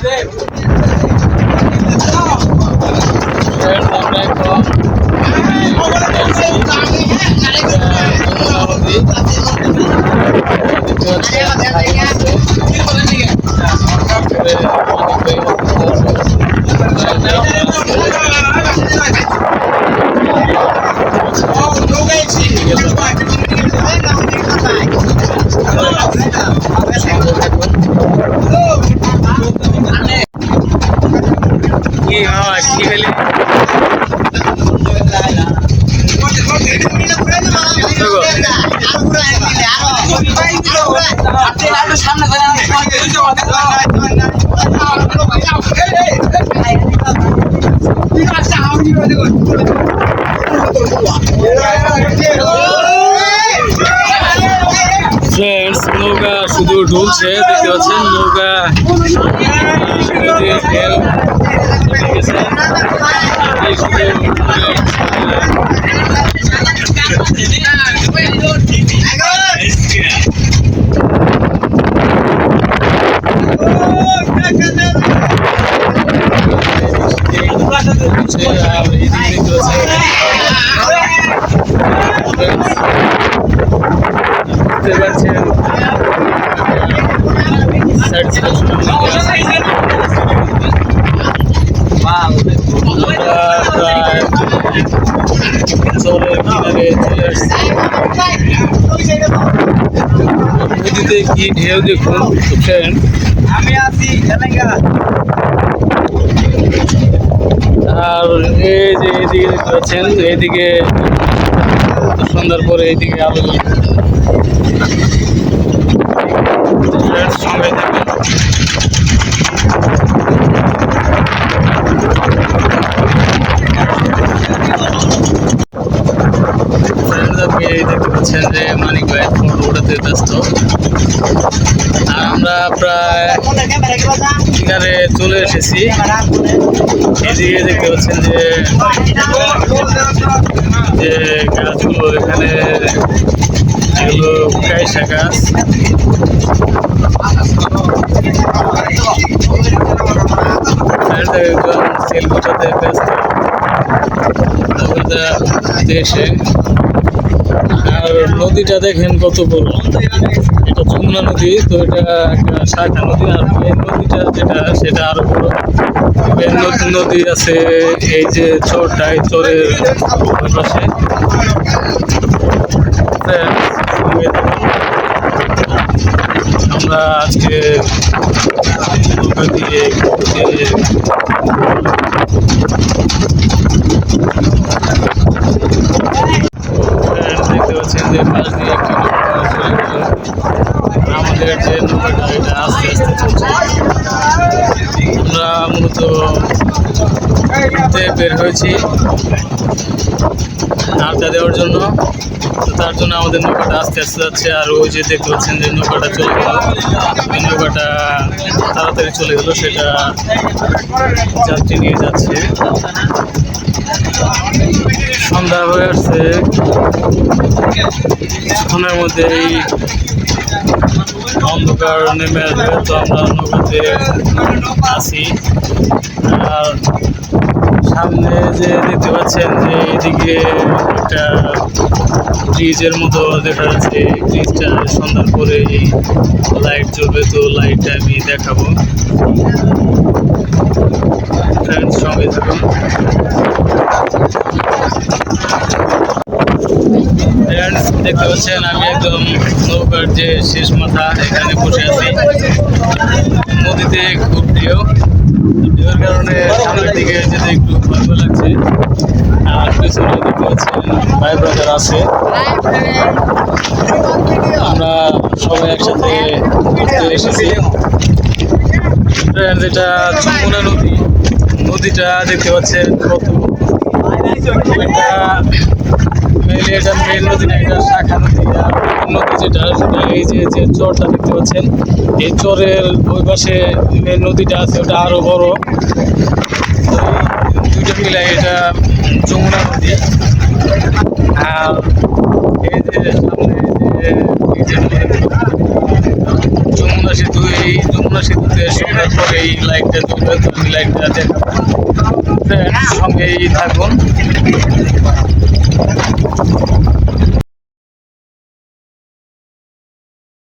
Vem, friends নৌকা শুধু ঢুলছে দেখতে পাচ্ছেন নৌকা শুধু হচ্ছে আর এদিকে দেখতে পাচ্ছেন নদীতে কি ঢেউ দেখুন? আমি আছি আর এই যে এদিকে দেখতে পাচ্ছেন এইদিকে সন্ধ্যার পরে এইদিকে আলো সঙ্গে দেখতে পাচ্ছেন যে মানিক ভাই ফটো ওঠাতে ব্যস্ত। আমরা প্রায় কিনারে চলে এসেছি। এদিকে দেখতে পাচ্ছেন যে যে গাছগুলো এখানে, এগুলো কাইসা গাছ। একজন দেশে। আর নদীটা দেখেন কত বড়। এটা যমুনা নদী, তো এটা একটা শাখা নদী আর মেন নদীটা যেটা, সেটা আরও বড় মেন নদী নদী আছে এই যে চরটা এই চরের পাশে। আমরা আজকে দিয়ে ঘুরতে Friends, দেখতে পাচ্ছেন যে পাশ দিয়ে একটি নৌকা চলে গেল আমাদের যে নৌকাটা এটা আস্তে আস্তে চলছে আমরা মূলত বের হয়েছি। আড্ডা দেওয়ার জন্য। তার জন্য আমাদের নৌকাটা আস্তে আস্তে যাচ্ছে। আর ওই যে দেখতে পাচ্ছেন যে নৌকাটা চলে গেল। ওই নৌকাটা তাড়াতাড়ি চলে গেল, সেটা যাত্রী নিয়ে যাচ্ছে। সন্ধ্যা হয়ে আসছে। কিছুক্ষণের মধ্যেই অন্ধকার নেমে আসবে, তো আমরা নৌকাতে আছি। আর সামনে যে দেখতে পাচ্ছেন যে এদিকে একটা ব্রিজের মতো দেখা যাচ্ছে। এই ব্রিজটা সন্ধ্যার পরে লাইট জ্বলবে, তো লাইটটা আমি দেখাবো। সঙ্গে থাকুন। ফ্রেন্ডস দেখতে পাচ্ছেন আমি একদম নৌকার যে শেষ মাথা এখানে বসে আছি। নদীতে খুব ঢেউ। ঢেউর কারণে সামনের দিকে যেতে একটু ভয় লাগছে। আর পিছনে দেখতে পাচ্ছেন ভাই ব্রাদার আছে। আমরা সবাই একসাথে এসেছি। Friends, এটা যমুনা নদী। নদীটা দেখতে পাচ্ছেন কত। এটা মেন নদী না এটা শাখা নদী নদী যেটা, সেটা এই যে যে চরটা দেখতে পাচ্ছেন, এই চরের ওই পাশে নদীটা আছে, ওটা আরও বড়। দুইটা মিলে এটা যমুনা নদী। আর এই যে সামনে যে যমুনা সেতু, এই যমুনা পদ্মা সেতু দিয়ে পরে এই লাইটটা জ্বলবে লাইটটা সঙ্গেই থাকুন।